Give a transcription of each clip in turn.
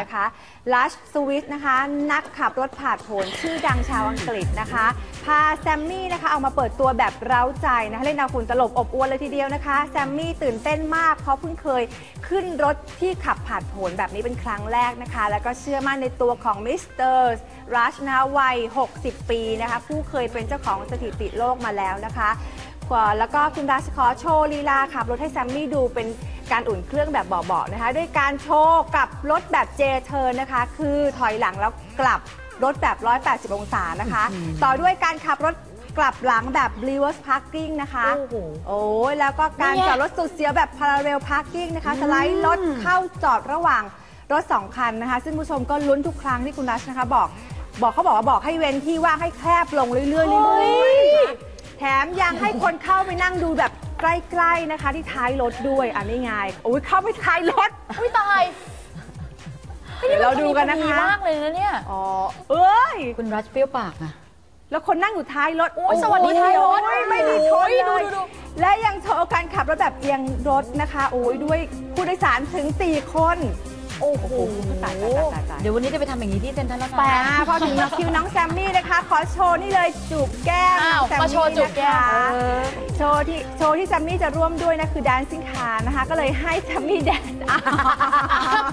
นะคะลัชสวิสนะคะ นักขับรถผ่านผลชื่อดังชาวอังกฤษนะคะ พาแซมมี่นะคะเอามาเปิดตัวแบบเร้าใจนะคะเล่นเอาฝุ่นตลบอบอวนเลยทีเดียวนะคะ แซมมี่ตื่นเต้นมาก เพราะเพิ่งเคยขึ้นรถที่ขับผ่านผลแบบนี้เป็นครั้งแรกนะคะ แล้วก็เชื่อมั่นในตัวของมิสเตอร์รัชนะวัย 60 ปีนะคะผู้เคยเป็นเจ้าของสถิติโลกมาแล้วนะคะแล้วก็คุณรัชขอโชว์ลีลาขับรถให้แซมมี่ดูเป็น การอุ่นเครื่องแบบเบาๆนะคะ ด้วยการโชว์กลับรถแบบเจเทิร์นนะคะ คือถอยหลังแล้วกลับรถแบบ 180 องศานะคะ ต่อด้วยการขับรถกลับหลังแบบ reverse parking นะคะ โอ้โหโอ้ยแล้วก็การนี่ไงจอดรถสุดเสียวแบบ parallel parking นะคะ สไลด์รถเข้าจอดระหว่างรถสองคันนะคะ ซึ่งผู้ชมก็ลุ้นทุกครั้งที่คุณรัชนะคะ บอก บอกเขาบอกว่าบอกให้เว้นที่ว่างให้แคบลงเรื่อยๆเรื่อยๆเรื่อยๆนะคะแถมยังให้คนเข้าไปนั่งดูแบบ ใกล้ๆนะคะที่ท้ายรถด้วยอันนี้ไงโอ้ยเข้าไปท้ายรถ อุ้ยตายเดี๋ยวเราดูกันนะคะมากเลยนะเนี่ย อ๋อเอ้ย คุณรัชเปรี้ยวปากนะแล้วคนนั่งอยู่ท้ายรถโอ้ยสวัสดีท้ายรถโอ้ยไม่ได้ชนโอ้ยเลดูยดูดู และยังโชว์การขับรถแบบเอียงรถนะคะ โอ้ยด้วยผู้โดยสารถึง 4 คน โอ้โหตายตายตายตายตายเดี๋ยววันนี้จะไปทำอย่างนี้ที่เซ็นทรัลแล้วนะแต่พอถึงคิวน้องแซมมี่นะคะ ขอโชว์นี่เลยจูบแก้มอ้าวน้องแซ มมาโชว์มี่จูบแก้มนะคะเออโชว์ที่โชว์ที่แซมมี่จะร่วมด้วยนะคือ dancing car นะคะ ก็เลยให้แซมมี่แดน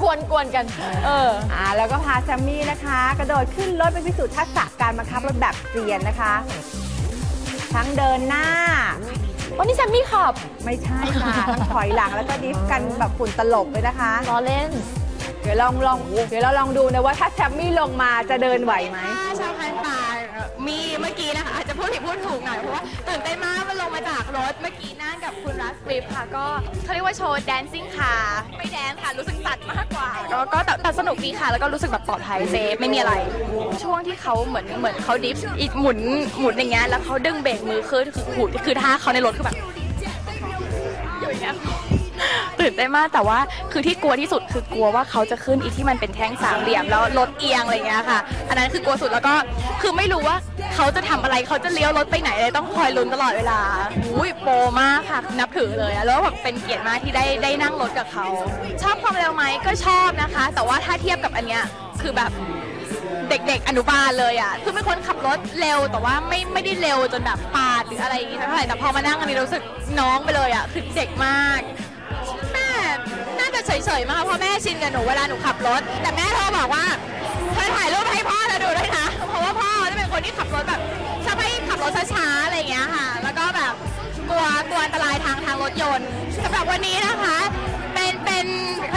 กวนกวนๆกัน เออ อ่าแล้วก็พาแซมมี่นะคะ กระโดดขึ้นรถไปพิสูจน์ทักษะการบังคับรถแบบเกรียนนะคะ ทั้งเดินหน้า วันนี้แซมมี่ขับไม่ใช่ค่ะ ทั้งถอยหลังแล้วก็ดิฟกันแบบฝุ่นตลบเลยนะคะ ล้อเล่น เดี๋ยวลองลองเดี๋ยวเราลองดูนะว่าถ้าแซมมี่ลงมาจะเดินไหวไหมชาวพันป่า มีเมื่อกี้นะคะอาจจะพูดผิดพูดถูกหน่อยเพราะว่าตื่นเต้นมากมันลงมาจากรถเมื่อกี้นั่งกับคุณรัสฟริปค่ะ ก็เขาเรียกว่าโชว์ dancing ค่ะ ไม่แดนค่ะ รู้สึกตัดมากกว่า ก็ก็แต่แต่สนุกดีค่ะ แล้วก็รู้สึกแบบปลอดภัยเซฟไม่มีอะไร ช่วงที่เขาเหมือนเหมือนเขาดิฟอีกหมุนหมุนอย่างเงี้ยแล้วเขาดึงเบรกมือขึ้นคือหูคือท่าเขาในรถคือแบบอยู่อย่างเงี้ย ตื่นเต้นมากแต่ว่าคือที่กลัวที่สุดคือกลัวว่าเขาจะขึ้นอีที่มันเป็นแท่งสามเหลี่ยมแล้วรถเอียงอะไรเงี้ยค่ะ อันนั้นคือกลัวสุดแล้วก็คือไม่รู้ว่าเขาจะทำอะไรเขาจะเลี้ยวรถไปไหนเลยต้องคอยลุ้นตลอดเวลาอุ้ยโปมากค่ะนับถือเลยอะแล้วแบบเป็นเกียรติมากที่ได้ได้นั่งรถกับเขา ชอบความเร็วไหมก็ชอบนะคะ แต่ว่าถ้าเทียบกับอันเนี้ยคือแบบเด็กๆ อนุบาลเลยอะ คือเป็นคนขับรถเร็วแต่ว่าไม่ไม่ได้เร็วจนแบบปาดหรืออะไรอย่างงี้เท่าไหร่ แต่พอมานั่งอันนี้รู้สึกน้องไปเลยอะ คือเด็กมาก เฉยๆมากเพราะแม่ชินกับหนูเวลาหนูขับรถ แต่แม่โทรบอกว่าเธอถ่ายรูปให้พ่อเธอดูด้วยนะ เพราะว่าพ่อจะเป็นคนที่ขับรถแบบชอบให้ขับรถช้าๆอะไรอย่างเงี้ยค่ะ แล้วก็แบบกลัวกลัวอันตรายทางทางรถยนต์สำหรับวันนี้นะคะ เป็นเป็นเ